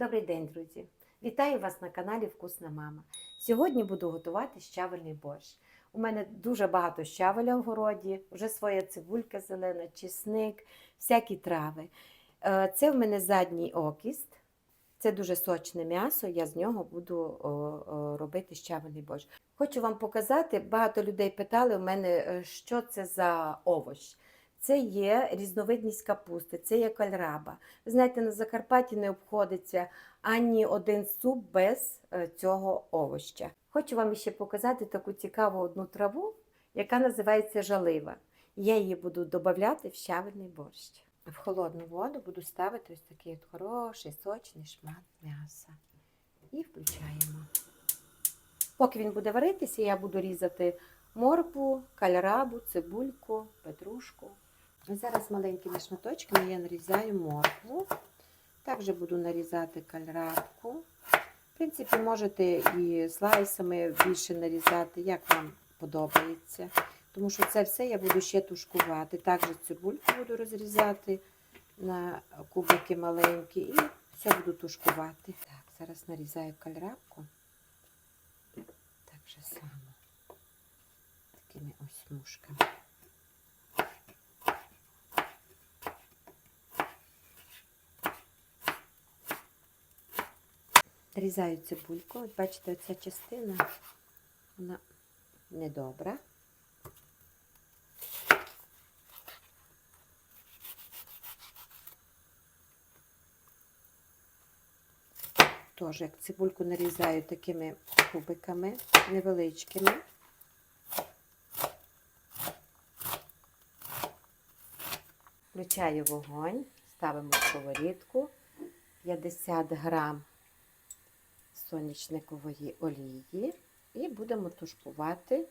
Добрий день, друзі! Вітаю вас на каналі Вкусна Мама. Сьогодні буду готувати щавельний борщ. У мене дуже багато щавеля в городі, вже своя цибулька зелена, чесник, всякі трави. Е, Це в мене задній окіст. Це дуже сочне м'ясо, я з нього буду робити щавельний борщ. Хочу вам показати, багато людей питали у мене, е, що це за овощ. Це є різновидність капусти, це є кальраба. Ви знаєте, на Закарпатті не обходиться ані один суп без е, цього овоща. Хочу вам ще показати таку цікаву одну траву, яка називається жалива. Я її буду додавати в щавельний борщ. В холодну воду буду ставити ось такий от хороший сочний шмат м'яса. І включаємо. Поки він буде варитися, я буду різати моркву, кальрабу, цибульку, петрушку. Зараз маленькими шматочками я нарізаю моркву. Також буду нарізати кальрабку. В принципі, можете і слайсами більше нарізати, як вам подобається. Тому що це все я буду ще тушкувати. Також цибульку буду розрізати на кубики маленькі і все буду тушкувати. Так, зараз нарізаю кальрабку. Так же само. Такими ось смужками. Нарізаю цибульку. От бачите, оця частина, вона недобра. Теж як цибульку нарізаю такими кубиками невеличкими. Включаю вогонь, ставимо в сковорідку 50 грам сонячникової олії і будемо тушкувати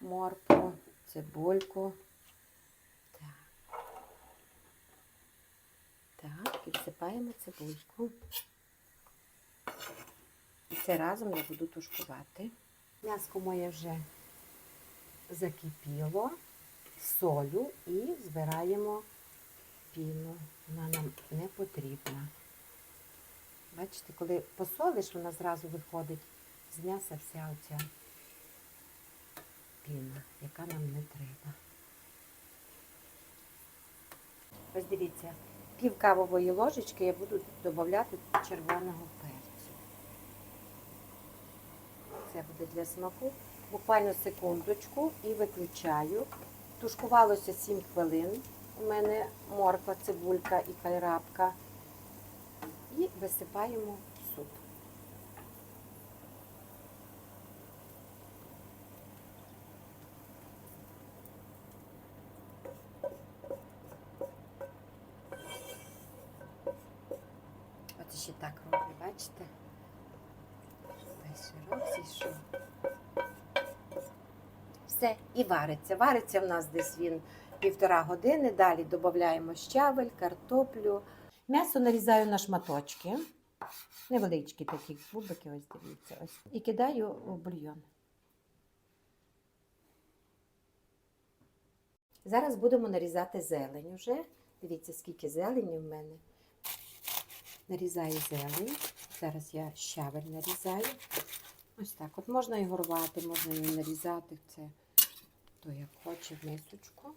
моркву, цибульку. Так, так підсипаємо цибульку. І це разом я буду тушкувати. М'яско моє вже закипіло, солю і збираємо піну. Вона нам не потрібна. Бачите, коли посолиш, вона зразу виходить з м'яса вся оця піна, яка нам не треба. Ось дивіться, пів кавової ложечки я буду додати червоного перцю. Це буде для смаку. Буквально секундочку і виключаю. Тушкувалося 7 хвилин. У мене морква, цибулька і кальрабка і висипаємо суп. От ще так роблю, бачите? Весь широк. Все, і вариться. Вариться в нас десь він півтора години. Далі додаємо щавель, картоплю. М'ясо нарізаю на шматочки, невеличкі такі кубики, ось дивіться, ось. І кидаю у бульйон. Зараз будемо нарізати зелень уже. Дивіться, скільки зелені в мене. Нарізаю зелень. Зараз я щавель нарізаю. Ось так. От можна його рвати, можна його нарізати. Це то як хоче в мисочку.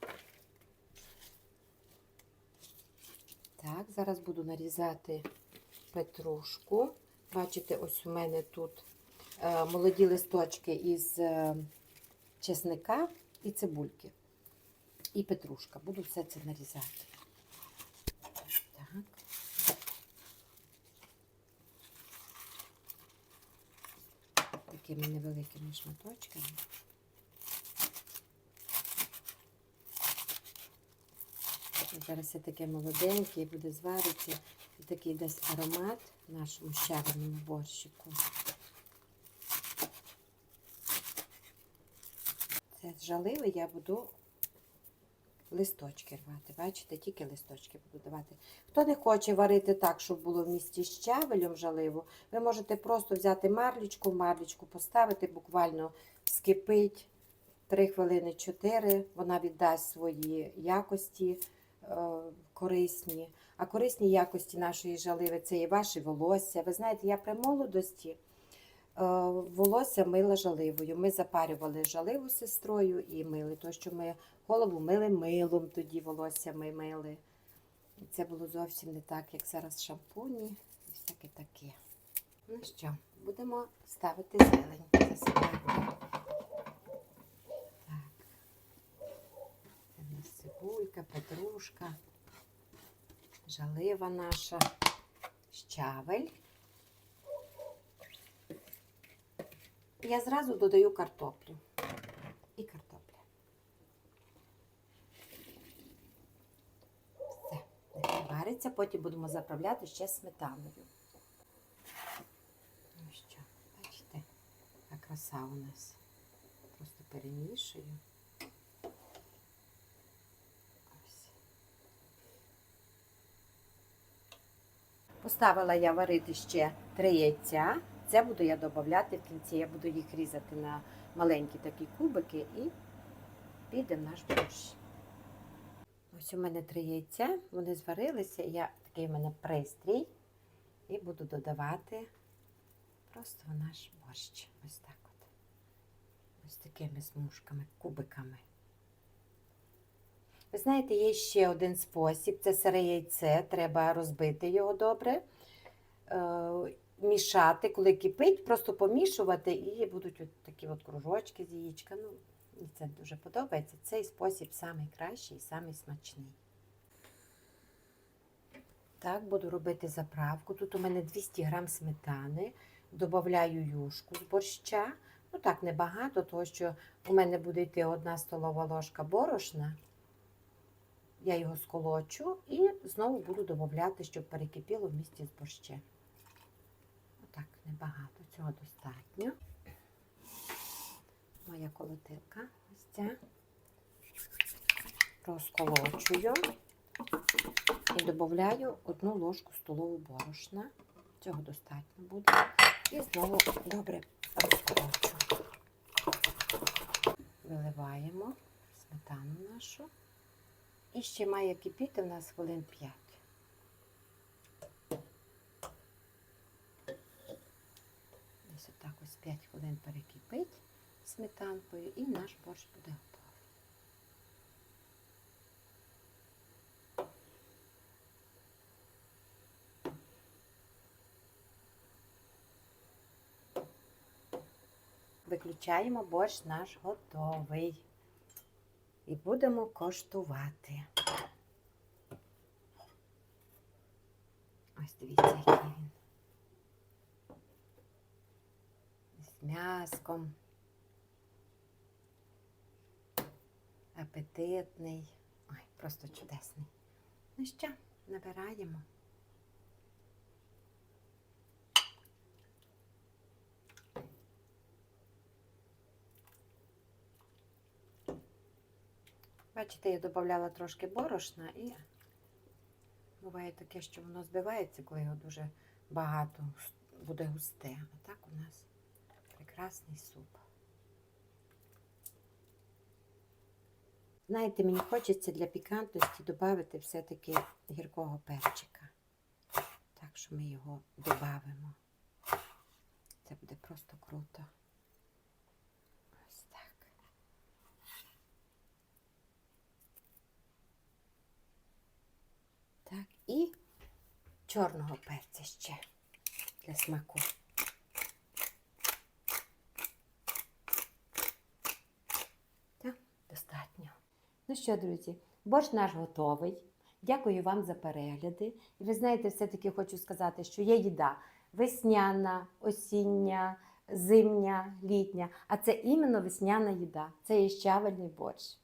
Так, зараз буду нарізати петрушку. Бачите, ось у мене тут е, молоді листочки із е, чесника і цибульки. І петрушка. Буду все це нарізати. Так. Такими невеликими шматочками. Зараз все таке молоденьке і буде зваритися. І такий дасть аромат нашому щавельному борщику. Це з я буду листочки рвати. Бачите, тільки листочки буду давати. Хто не хоче варити так, щоб було в місті з щавелем жаливу, ви можете просто взяти марлічку, марлічку поставити, буквально вскипить 3 хвилини 4, вона віддасть свої якості корисні. А корисні якості нашої жаливи це і ваше волосся. Ви знаєте, я при молодості е, волосся мила жаливою. Ми запарювали жаливу з сестрою і мили. То, що ми голову мили милом, тоді волосся ми мили. І це було зовсім не так, як зараз шампуні і всяке таке. Ну що, будемо ставити зелень засипати. Так. Це в нас цибулька, петрушка, жалива наша, щавель. Я зразу додаю картоплю. І картопля. Все, нехай вариться, потім будемо заправляти ще сметаною. Ну що, бачите, яка краса у нас. Просто перемішую. Ось. Поставила я варити ще три яйця. Це буду я додавати в кінці. Я буду їх різати на маленькі такі кубики і піде в наш борщ. Ось у мене три яйця, вони зварилися. Я такий у мене пристрій. І буду додавати просто в наш борщ. Ось так от. Ось такими смужками, кубиками. Ви знаєте, є ще один спосіб це сире яйце. Треба розбити його добре, е, мішати, коли кипить, просто помішувати, і будуть от такі от кружочки з яєчка. Ну, це дуже подобається. Цей спосіб найкращий і самий смачний. Так, буду робити заправку. Тут у мене 200 грам сметани. Додаю юшку з борща. Ну так, небагато, тому що у мене буде йти одна столова ложка борошна. Я його сколочу і знову буду додати, щоб перекипіло в місті з борщем. Отак, небагато, цього достатньо. Моя колотилка ось ця. Розколочую і додаю одну ложку столову борошна. Цього достатньо буде. І знову добре розколочу. Виливаємо сметану нашу. І ще має кипіти в нас хвилин 5. Десь отак ось 5 хвилин перекипить сметанкою і наш борщ буде готовий. Виключаємо борщ наш готовий. І будемо коштувати. Ось дивіться, який він. З м'яском. Апетитний. Ой, просто чудесний. Ну що, набираємо. Бачите, я додавала трошки борошна і буває таке, що воно збивається, коли його дуже багато буде густе. А так у нас прекрасний суп. Знаєте, мені хочеться для пікантності додати все-таки гіркого перчика. Так що ми його додамо. Це буде просто круто. Ось так. Так, і чорного перця ще для смаку. Так, достатньо. Ну що, друзі, борщ наш готовий. Дякую вам за перегляди. І ви знаєте, все-таки хочу сказати, що є їда весняна, осіння, зимня, літня. А це іменно весняна їда. Це є щавельний борщ.